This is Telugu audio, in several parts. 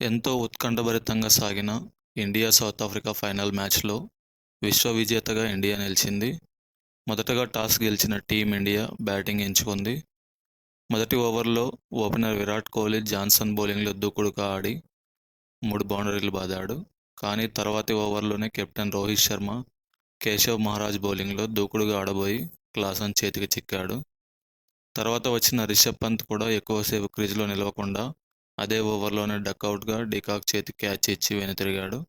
ఎంతో ఉత్కంఠభరితంగా సాగిన ఇండియా సౌత్ ఆఫ్రికా ఫైనల్ మ్యాచ్లో విశ్వ విజేతగా ఇండియా నిలిచింది. మొదటగా టాస్ గెలిచిన టీం ఇండియా బ్యాటింగ్ ఎంచుకుంది. మొదటి ఓవర్లో ఓపెనర్ విరాట్ కోహ్లీ జాన్సన్ బౌలింగ్లో దూకుడుగా ఆడి మూడు బౌండరీలు బాదాడు. కానీ తర్వాతి ఓవర్లోనే కెప్టెన్ రోహిత్ శర్మ కేశవ్ మహారాజ్ బౌలింగ్లో దూకుడుగా ఆడబోయి క్లాసన్ చేతికి చిక్కాడు. తర్వాత వచ్చిన రిషబ్ పంత్ కూడా ఎక్కువసేపు క్రీజ్లో నిలవకుండా అదే ఓవర్లోనే డక్అవుట్గా డికాక్ చేతి క్యాచ్ ఇచ్చి వెనుతిరిగాడు.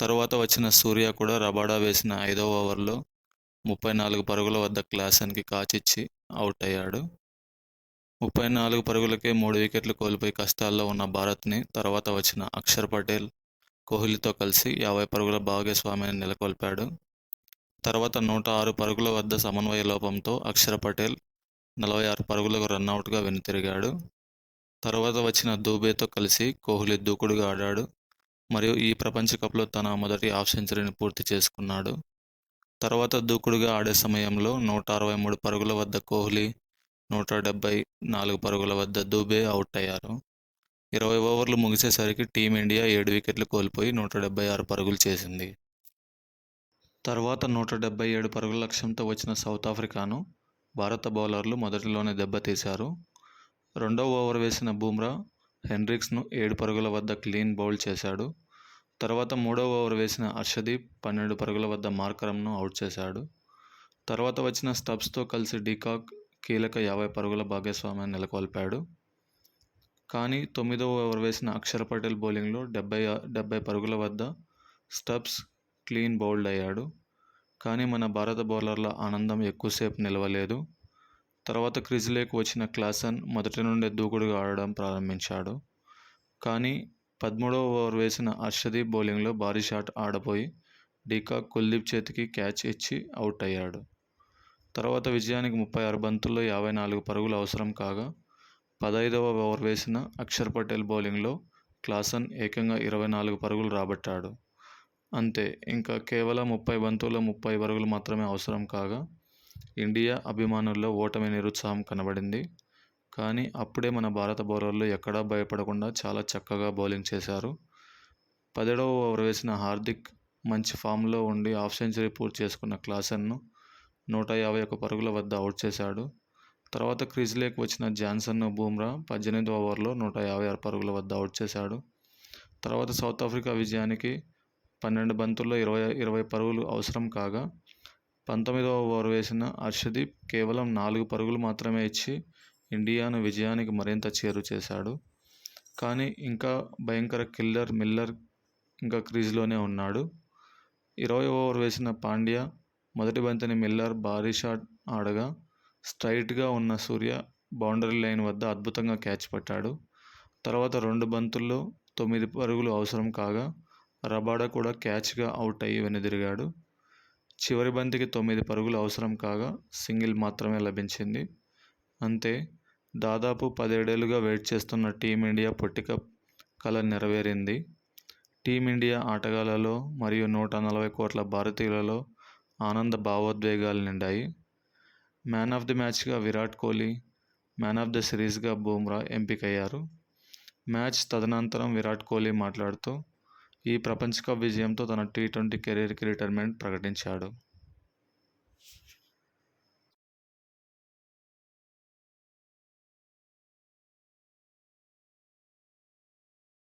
తర్వాత వచ్చిన సూర్య కూడా రబాడా వేసిన ఐదో ఓవర్లో ముప్పై నాలుగు పరుగుల వద్ద క్లాసన్కి కాచిచ్చి అవుట్ అయ్యాడు. ముప్పై నాలుగు పరుగులకే మూడు వికెట్లు కోల్పోయి కష్టాల్లో ఉన్న భారత్ని తర్వాత వచ్చిన అక్షర్ పటేల్ కోహ్లీతో కలిసి యాభై పరుగుల భాగస్వామిని నెలకొల్పాడు. తర్వాత నూట ఆరు పరుగుల వద్ద సమన్వయ లోపంతో అక్షర్ పటేల్ నలభై ఆరు పరుగులకు రన్అట్గా వెనుతిరిగాడు. తర్వాత వచ్చిన దూబేతో కలిసి కోహ్లీ దూకుడుగా ఆడాడు మరియు ఈ ప్రపంచ కప్లో తన మొదటి హాఫ్ సెంచరీని పూర్తి చేసుకున్నాడు. తర్వాత దూకుడుగా ఆడే సమయంలో నూట అరవై మూడు పరుగుల వద్ద కోహ్లీ నూట డెబ్బై నాలుగు పరుగుల వద్ద దూబే అవుట్ అయ్యారు. ఇరవై ఓవర్లు ముగిసేసరికి టీమిండియా ఏడు వికెట్లు కోల్పోయి నూట డెబ్బై ఆరు పరుగులు చేసింది. తర్వాత నూట డెబ్బై ఏడు పరుగుల లక్ష్యంతో వచ్చిన సౌత్ ఆఫ్రికాను భారత బౌలర్లు మొదటిలోనే దెబ్బతీశారు. రెండో ఓవర్ వేసిన బూమ్రా హెన్రిక్స్ను ఏడు పరుగుల వద్ద క్లీన్ బౌల్ చేశాడు. తర్వాత మూడో ఓవర్ వేసిన హర్షదీప్ పన్నెండు పరుగుల వద్ద మార్కరంను అవుట్ చేశాడు. తర్వాత వచ్చిన స్టబ్స్తో కలిసి డికాక్ కీలక యాభై పరుగుల భాగస్వామ్యాన్ని నెలకొల్పాడు. కానీ తొమ్మిదో ఓవర్ వేసిన అక్షర్ పటేల్ బౌలింగ్లో డెబ్బై డెబ్బై పరుగుల వద్ద స్టబ్స్ క్లీన్ బౌల్డ్ అయ్యాడు. కానీ మన భారత బౌలర్ల ఆనందం ఎక్కువసేపు నిలవలేదు. తర్వాత క్రిజ్లేకి వచ్చిన క్లాసన్ మొదటి నుండి దూకుడుగా ఆడడం ప్రారంభించాడు. కానీ పదమూడవ ఓవర్ వేసిన అర్షదీప్ బౌలింగ్లో భారీ షాట్ ఆడబోయి డీకా కుల్దీప్ చేతికి క్యాచ్ ఇచ్చి అవుట్ అయ్యాడు. తర్వాత విజయానికి ముప్పై ఆరు బంతుల్లో యాభై నాలుగు పరుగులు అవసరం కాగా పదైదవ ఓవర్ వేసిన అక్షర్ పటేల్ బౌలింగ్లో క్లాసన్ ఏకంగా ఇరవై నాలుగు పరుగులు రాబట్టాడు. అంతే ఇంకా కేవలం ముప్పై బంతుల్లో ముప్పై పరుగులు మాత్రమే అవసరం కాగా ఇండియా అభిమానుల్లో ఓటమి నిరుత్సాహం కనబడింది. కానీ అప్పుడే మన భారత బౌలర్లు ఎక్కడా భయపడకుండా చాలా చక్కగా బౌలింగ్ చేశారు. పదిహేడవ ఓవర్ వేసిన హార్దిక్ మంచి ఫామ్లో ఉండి హాఫ్ సెంచరీ పూర్తి చేసుకున్న క్లాసన్ను నూట యాభై ఒక్క పరుగుల వద్ద అవుట్ చేశాడు. తర్వాత క్రీజ్లేకి వచ్చిన జాన్సన్ను బూమ్రా పద్దెనిమిది ఓవర్లో నూట యాభై ఆరు పరుగుల వద్ద అవుట్ చేశాడు. తర్వాత సౌత్ ఆఫ్రికా విజయానికి పన్నెండు బంతుల్లో ఇరవై ఇరవై పరుగులు అవసరం కాగా పంతొమ్మిదవ ఓవర్ వేసిన హర్షదీప్ కేవలం నాలుగు పరుగులు మాత్రమే ఇచ్చి ఇండియాను విజయానికి మరింత చేరు చేశాడు. కానీ ఇంకా భయంకర కిల్లర్ మిల్లర్ ఇంకా క్రీజ్లోనే ఉన్నాడు. ఇరవై ఓవర్ వేసిన పాండ్యా మొదటి బంతిని మిల్లర్ భారీ షాట్ ఆడగా స్ట్రైట్గా ఉన్న సూర్య బౌండరీ లైన్ వద్ద అద్భుతంగా క్యాచ్ పట్టాడు. తర్వాత రెండు బంతుల్లో తొమ్మిది పరుగులు అవసరం కాగా రబాడా కూడా క్యాచ్గా అవుట్ అయ్యి వెనుదిరిగాడు. చివరి బంతికి తొమ్మిది పరుగులు అవసరం కాగా సింగిల్ మాత్రమే లభించింది. అంతే దాదాపు పదేడేళ్ళుగా వెయిట్ చేస్తున్న టీమిండియా పొట్టికప్ కళ నెరవేరింది. టీమిండియా ఆటగాళ్ళలో మరియు నూట నలభై కోట్ల భారతీయులలో ఆనంద భావోద్వేగాలు నిండాయి. Man of the మ్యాచ్గా Virat Kohli man of the సిరీస్గా Bumrah ఎంపికయ్యారు. మ్యాచ్ తదనంతరం విరాట్ కోహ్లీ మాట్లాడుతూ ఈ ప్రపంచ కప్ విజయంతో తన టీ ట్వంటీ కెరీర్కి రిటైర్మెంట్ ప్రకటించాడు.